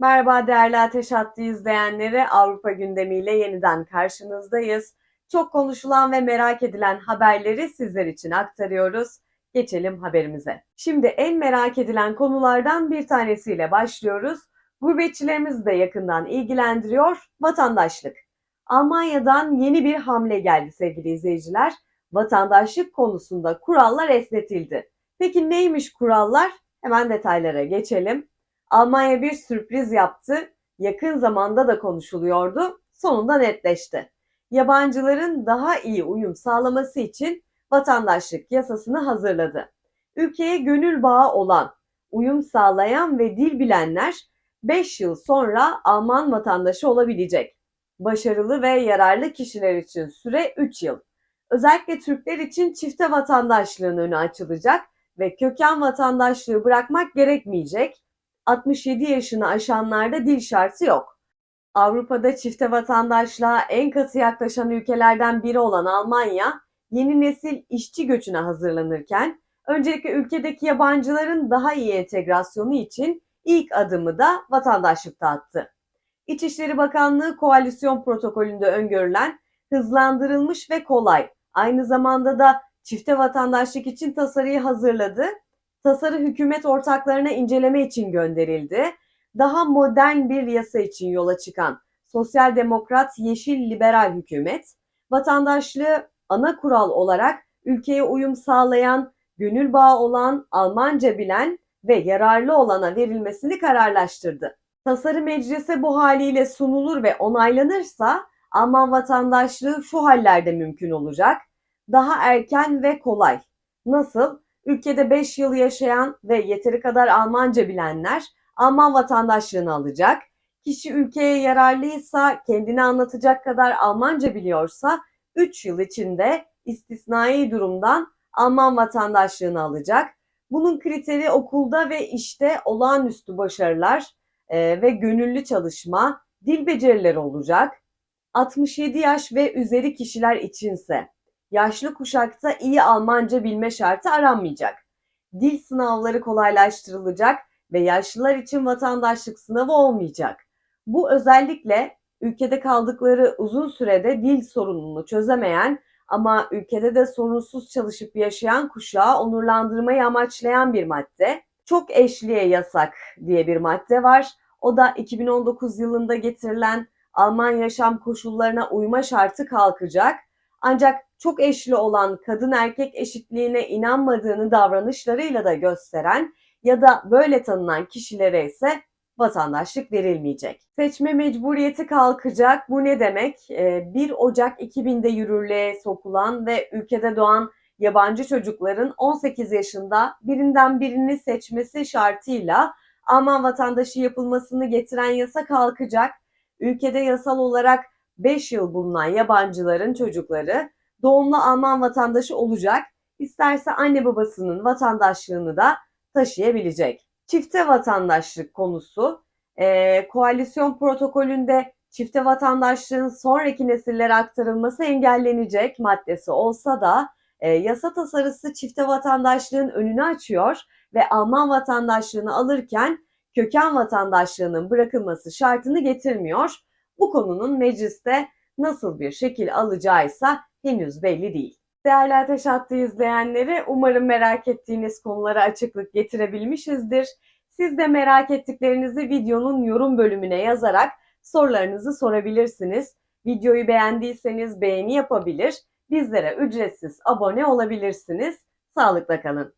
Merhaba değerli Ateş Hattı izleyenleri. Avrupa gündemiyle yeniden karşınızdayız. Çok konuşulan ve merak edilen haberleri sizler için aktarıyoruz. Geçelim haberimize. Şimdi en merak edilen konulardan bir tanesiyle başlıyoruz. Gurbetçilerimizi de yakından ilgilendiriyor. Vatandaşlık. Almanya'dan yeni bir hamle geldi sevgili izleyiciler. Vatandaşlık konusunda kurallar esnetildi. Peki neymiş kurallar? Hemen detaylara geçelim. Almanya bir sürpriz yaptı. Yakın zamanda da konuşuluyordu. Sonunda netleşti. Yabancıların daha iyi uyum sağlaması için vatandaşlık yasasını hazırladı. Ülkeye gönül bağı olan, uyum sağlayan ve dil bilenler 5 yıl sonra Alman vatandaşı olabilecek. Başarılı ve yararlı kişiler için süre 3 yıl. Özellikle Türkler için çifte vatandaşlığın önü açılacak ve köken vatandaşlığı bırakmak gerekmeyecek. 67 yaşını aşanlarda dil şartı yok. Avrupa'da çifte vatandaşlığa en katı yaklaşan ülkelerden biri olan Almanya, yeni nesil işçi göçüne hazırlanırken, öncelikle ülkedeki yabancıların daha iyi entegrasyonu için ilk adımı da vatandaşlıkta attı. İçişleri Bakanlığı koalisyon protokolünde öngörülen hızlandırılmış ve kolay, aynı zamanda da çifte vatandaşlık için tasarıyı hazırladı tasarı hükümet ortaklarına inceleme için gönderildi. Daha modern bir yasa için yola çıkan Sosyal Demokrat Yeşil Liberal hükümet, vatandaşlığı ana kural olarak ülkeye uyum sağlayan, gönül bağı olan, Almanca bilen ve yararlı olana verilmesini kararlaştırdı. Tasarı meclise bu haliyle sunulur ve onaylanırsa Alman vatandaşlığı şu hallerde mümkün olacak. Daha erken ve kolay. Nasıl? Ülkede 5 yıl yaşayan ve yeteri kadar Almanca bilenler Alman vatandaşlığını alacak. Kişi ülkeye yararlıysa, kendini anlatacak kadar Almanca biliyorsa 3 yıl içinde istisnai durumdan Alman vatandaşlığını alacak. Bunun kriteri okulda ve işte olağanüstü başarılar e, ve gönüllü çalışma, dil becerileri olacak. 67 yaş ve üzeri kişiler içinse yaşlı kuşakta iyi Almanca bilme şartı aranmayacak. Dil sınavları kolaylaştırılacak ve yaşlılar için vatandaşlık sınavı olmayacak. Bu özellikle ülkede kaldıkları uzun sürede dil sorununu çözemeyen ama ülkede de sorunsuz çalışıp yaşayan kuşağı onurlandırmayı amaçlayan bir madde. Çok eşliğe yasak diye bir madde var. O da 2019 yılında getirilen Alman yaşam koşullarına uyma şartı kalkacak. Ancak çok eşli olan kadın erkek eşitliğine inanmadığını davranışlarıyla da gösteren ya da böyle tanınan kişilere ise vatandaşlık verilmeyecek. Seçme mecburiyeti kalkacak. Bu ne demek? 1 ee, Ocak 2000'de yürürlüğe sokulan ve ülkede doğan yabancı çocukların 18 yaşında birinden birini seçmesi şartıyla Alman vatandaşı yapılmasını getiren yasa kalkacak. Ülkede yasal olarak 5 yıl bulunan yabancıların çocukları doğumlu Alman vatandaşı olacak. İsterse anne babasının vatandaşlığını da taşıyabilecek. Çifte vatandaşlık konusu e, koalisyon protokolünde çifte vatandaşlığın sonraki nesillere aktarılması engellenecek maddesi olsa da e, yasa tasarısı çifte vatandaşlığın önünü açıyor ve Alman vatandaşlığını alırken köken vatandaşlığının bırakılması şartını getirmiyor. Bu konunun mecliste nasıl bir şekil alacağıysa henüz belli değil. Değerli Ateş Hattı izleyenleri umarım merak ettiğiniz konulara açıklık getirebilmişizdir. Siz de merak ettiklerinizi videonun yorum bölümüne yazarak sorularınızı sorabilirsiniz. Videoyu beğendiyseniz beğeni yapabilir, bizlere ücretsiz abone olabilirsiniz. Sağlıkla kalın.